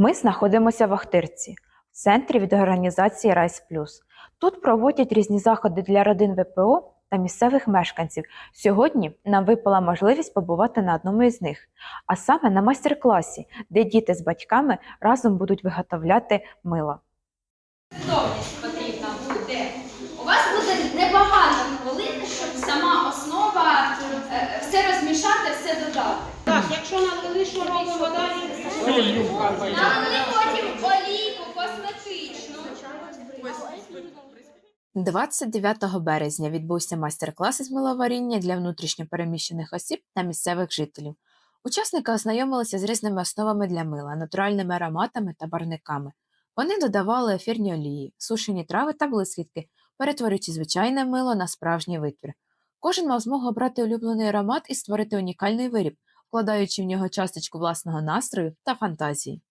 Ми знаходимося в Ахтирці, в центрі від організації Райс Плюс. Тут проводять різні заходи для родин ВПО та місцевих мешканців. Сьогодні нам випала можливість побувати на одному із них, а саме на майстер-класі, де діти з батьками разом будуть виготовляти мило. Готовність потрібна буде. У вас буде небагато хвилин, щоб сама основа е, все розмішати, все додати. Так, якщо налили, що робимо далі? Налили потім олійку косметичну. 29 березня відбувся майстер-клас із миловаріння для внутрішньопереміщених осіб та місцевих жителів. Учасники ознайомилися з різними основами для мила, натуральними ароматами та барниками. Вони додавали ефірні олії, сушені трави та блискітки, перетворюючи звичайне мило на справжній витвір. Кожен мав змогу обрати улюблений аромат і створити унікальний виріб, вкладаючи в нього часточку власного настрою та фантазії.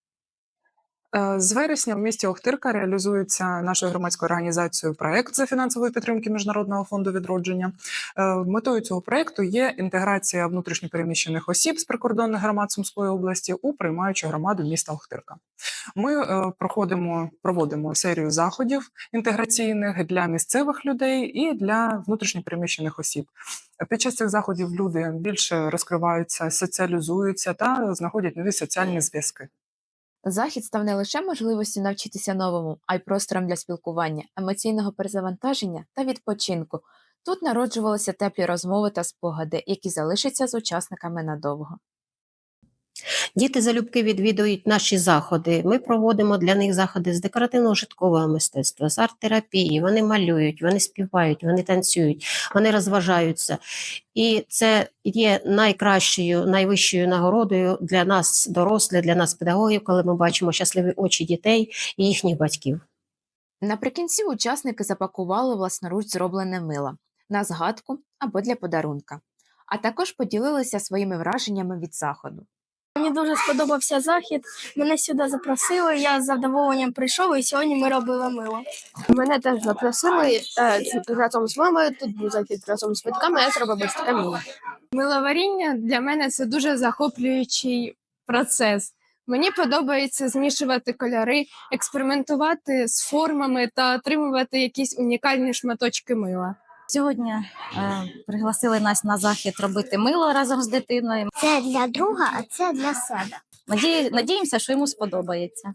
Е, З вересня в місті Охтирка реалізується нашою громадською організацією проект за фінансової підтримки Міжнародного фонду відродження. Е, Метою цього проекту є інтеграція внутрішньопереміщених осіб з прикордонних громад Сумської області у приймаючу громаду міста Охтирка. Ми е, проходимо проводимо серію заходів інтеграційних для місцевих людей і для внутрішньопереміщених осіб. Під час цих заходів люди більше розкриваються, соціалізуються та знаходять нові соціальні зв'язки. Захід став не лише можливістю навчитися новому, а й простором для спілкування, емоційного перезавантаження та відпочинку. Тут народжувалися теплі розмови та спогади, які залишаться з учасниками надовго. Діти залюбки відвідують наші заходи. Ми проводимо для них заходи з декоративно-житкового мистецтва, з арт-терапії. Вони малюють, вони співають, вони танцюють, вони розважаються. І це є найкращою, найвищою нагородою для нас, дорослих, для нас, педагогів, коли ми бачимо щасливі очі дітей і їхніх батьків. Наприкінці учасники запакували власноруч зроблене мило на згадку або для подарунка, а також поділилися своїми враженнями від заходу. Мені дуже сподобався захід. Мене сюди запросили. Я з задоволенням прийшов, і сьогодні ми робили мило. Мене теж запросили е, разом з мамою. Тут був захід разом з батьками. Я зробив таке мило. Миловаріння для мене це дуже захоплюючий процес. Мені подобається змішувати кольори, експериментувати з формами та отримувати якісь унікальні шматочки мила. Сьогодні е, пригласили нас на захід робити мило разом з дитиною. Це для друга, а це для себе. Надіємося, що йому сподобається.